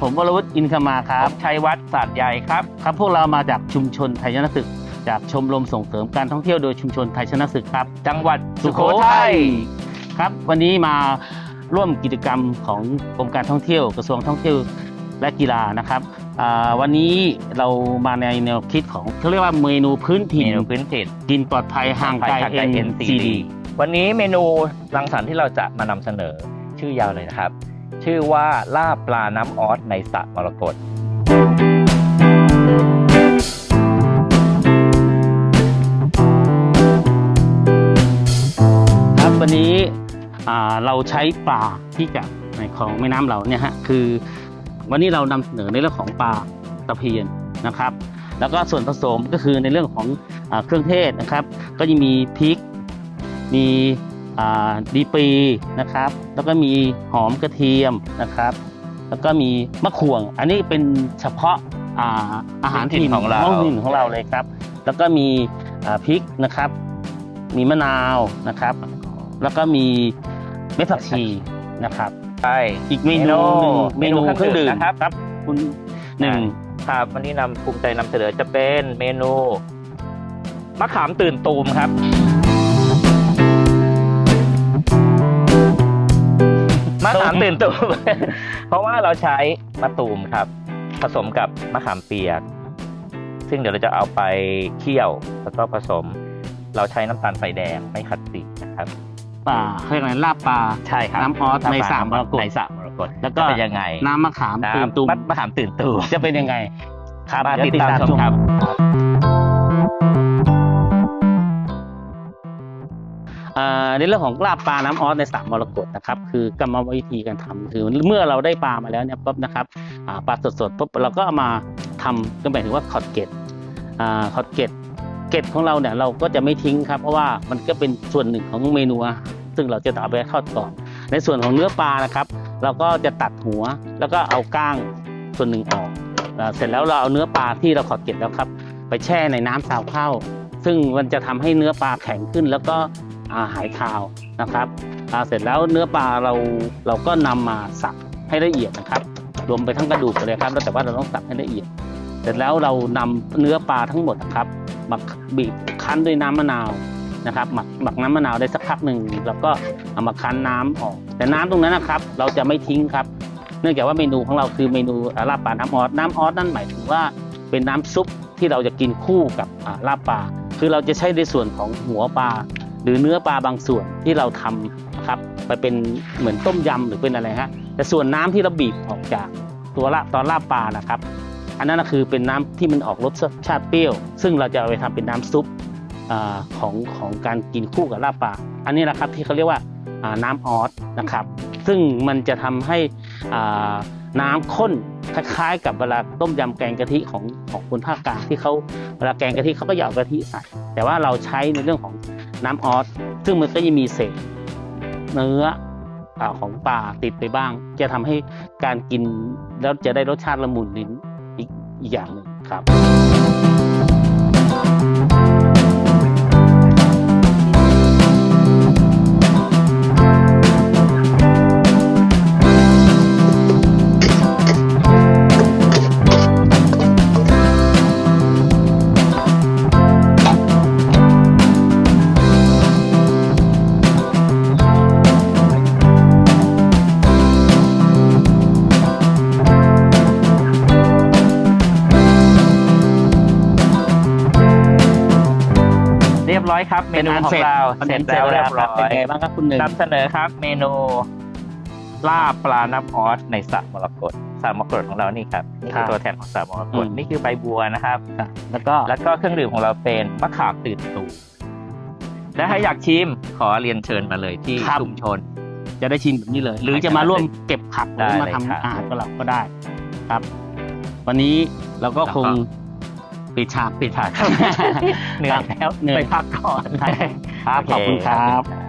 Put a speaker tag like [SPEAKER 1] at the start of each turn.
[SPEAKER 1] ผมวรวุฒิอินคมาค
[SPEAKER 2] ค
[SPEAKER 1] รั
[SPEAKER 2] รับบชัยวัฒน์ศาสตร์ใหญ่ครับ
[SPEAKER 1] ครับ พวกเรามาจากชุมชนไทยชนะศึก จากชมรมส่งเสริมการท่องเที่ยวโดยชุมชนไทยชนะศึกครับ
[SPEAKER 2] จังหวัด
[SPEAKER 1] สุ
[SPEAKER 2] สุ
[SPEAKER 1] โข
[SPEAKER 2] โข
[SPEAKER 1] ทั
[SPEAKER 2] ทั
[SPEAKER 1] ย
[SPEAKER 2] ย
[SPEAKER 1] ครับ วันนี้มาร่วมกิจกรรมของกรมการท่องเที่ยวกระทรวงท่องเที่ยวและกีฬานะครับอ่าวันนี้เรามาในแนวคิดของเขาเรียกว่าเมนูพื้น
[SPEAKER 2] เม
[SPEAKER 1] ถิ่น
[SPEAKER 2] นูพื้นถิ่น
[SPEAKER 1] กินปลอดภัยห่างไกล
[SPEAKER 2] ห่างไกล
[SPEAKER 1] NCD
[SPEAKER 2] วันนี้เมนูรังสรรค์ที่เราจะมานำเสนอชื่อยาวเลยนะครับ ชื่อว่าล่าปลาน้ำออสในสระมรกต
[SPEAKER 1] ครับวันนี้เราใช้ปลาที่จากในของแม่น้ำเราเนี่ยฮะคือวันนี้เรานำเสนอในเรื่องของปลาตะเพียนนะครับ แล้วก็ส่วนผสมก็คือในเรื่องของอเครื่องเทศนะครับ ก็จะมีพริก มี ดีปรีนะครับ แล้วก็มีหอมกระเทียมนะครับ แล้วก็มีมะข่วง อันนี้เป็นเฉพาะอ่าอาหารถิ่น
[SPEAKER 2] ของเรา
[SPEAKER 1] ท้องถิ่นของเราเลยครับ แล้วก็มีอ่าพริกนะครับ มีมะนาวนะครับ แล้วก็มีเม็ดผักชีนะครับ
[SPEAKER 2] ใช่
[SPEAKER 1] อีกเมนูหนึ่งเมนูเครื่องดื่ม
[SPEAKER 2] นะครับ
[SPEAKER 1] ครับคุณหนึ่ง
[SPEAKER 2] ครับวันนี้นำภูมิใจนำเสนอจะเป็นเมนูมะขามตื่นตูมครับ มะขามตื่นตูม เพราะว่าเราใช้มะตูมครับ ผสมกับมะขามเปียก ซึ่งเดี๋ยวเราจะเอาไปเคี่ยวแล้วก็ผสม เราใช้น้ำตาลไฟแดงไม่ขัดสีนะครับ
[SPEAKER 1] ปลาเรียกอะไรลาบปลา
[SPEAKER 2] ใช่ครับ
[SPEAKER 1] น้ำออสในสระมรกต
[SPEAKER 2] ในสระมรกต
[SPEAKER 1] แล้วก็
[SPEAKER 2] จะเป็นยังไง
[SPEAKER 1] น้ำมะขาม
[SPEAKER 2] น้
[SPEAKER 1] ตื่นตูมำ
[SPEAKER 2] มะขามตื่นตูม
[SPEAKER 1] จะเป็นยังไงครับ
[SPEAKER 2] มา
[SPEAKER 1] เดี๋ยว
[SPEAKER 2] ติดตามชมครับ
[SPEAKER 1] ในเรื่องของลาบปลาน้ำออสในสระมรกตนะครับคือกรรมวิธีการทำคือเมื่อเราได้ปลามาแล้วเนี่ยปุ๊บนะครับปลาสดๆปุ๊บเราก็เอามาทำก็หมายถึงว่าขอดเกล็ดอ่าขอดเกล็ดเกล็ดของเราเนี่ยเราก็จะไม่ทิ้งครับเพราะว่ามันก็เป็นส่วนหนึ่งของเมนูอาหารซึ่งเราจะเอาไปทอดกรอบในส่วนของเนื้อปลานะครับ เราก็จะตัดหัวแล้วก็เอาก้างส่วนหนึ่งออกเสร็จแล้วเราเอาเนื้อปลาที่เราขอดเกล็ดแล้วครับ ไปแช่ในน้ำซาวข้าวซึ่งมันจะทำให้เนื้อปลาแข็งขึ้นแล้วก็ หายคาวนะครับอ่าเสร็จแล้วเนื้อปลาเราเราก็นำมาสับให้ละเอียดนะครับ รวมไปทั้งกระดูกเลยครับแต่ว่าเราต้องสับให้ละเอียด เสร็จแล้วเรานำเนื้อปลาทั้งหมดนะครับมาบีบคั้นด้วยน้ำมะนาวนะครับหมักหมักน้ำมะนาวได้สักพักหนึ่งแล้วก็เอามาคั้นน้ำออก แต่น้ำตรงนั้นนะครับ เราจะไม่ทิ้งครับ เนื่องจากว่าเมนูของเราคือเมนูลาบปลาน้ำออสน้ำออสนั่นหมายถึงว่าเป็นน้ำซุปที่เราจะกินคู่กับลาบปลาคือเราจะใช้ในส่วนของหัวปลา หรือเนื้อปลาบางส่วนที่เราทำนะครับไปเป็นเหมือนต้มยำหรือเป็นอะไรฮะแต่ส่วนน้ำที่เราบีบออกจากตัวละตอนลาบปลานะครับ อันนั้นนะคือเป็นน้ำที่มันออกรสชาติเปรี้ยว ซึ่งเราจะเอาไปทำเป็นน้ำซุปอของของการกินคู่กับลาบปลาอันนี้นะครับที่เขาเรียกว่าน้ำออสนะครับ ซึ่งมันจะทำให้น้ำข้นคล้ายๆ กับเวลาต้มยำแกงกะทิของของคนภาคกลางที่เขาเวลาแกงกะทิเขาก็อยากกะทิใส่แต่ว่าเราใช้ในเรื่องของ น้ำออสซึ่งมันก็ยังมีเศษเนื้ออของปลาติดไปบ้าง จะทำให้การกินแล้วจะได้รสชาติละมุนลิ้นอีกอีกอย่างหนึ่งครับ
[SPEAKER 2] รียบร้อยครับ เมนูของเราเสร็จแล้วเรียบร้อ
[SPEAKER 1] เป็น
[SPEAKER 2] ย
[SPEAKER 1] ไงบ้างครับคุณหนึ่ง
[SPEAKER 2] นำเสนอครับ เมนูลาบปลาน้ำออสในสระมรกตสระมรกตของเรานี่ครับนี่คือตัวแทนของสระมรกตนี่คือใบบัวนะครับ
[SPEAKER 1] ครับแล้วก็
[SPEAKER 2] แล้วก็เครื่องดื่มของเราเป็นมะขามตื่นตูมและถ้าอยากชิมขอเรียนเชิญมาเลยที่ชุมชน
[SPEAKER 1] จะได้ชิมแบบนี้เลย หรือจะมาร่วมเก็บผักห
[SPEAKER 2] ได้
[SPEAKER 1] รือมา
[SPEAKER 2] เลย
[SPEAKER 1] ทำ
[SPEAKER 2] ครับ
[SPEAKER 1] อาหารกับเราก็ได้ครับ วันนี้เราก็
[SPEAKER 2] แล้วก็
[SPEAKER 1] คง ปิดฉาก
[SPEAKER 2] ปิดฉากครับเหนื่อยแล้ว
[SPEAKER 1] เหนื่อย
[SPEAKER 2] ไปพักก่อน
[SPEAKER 1] ครับขอบคุณครับ
[SPEAKER 2] โเ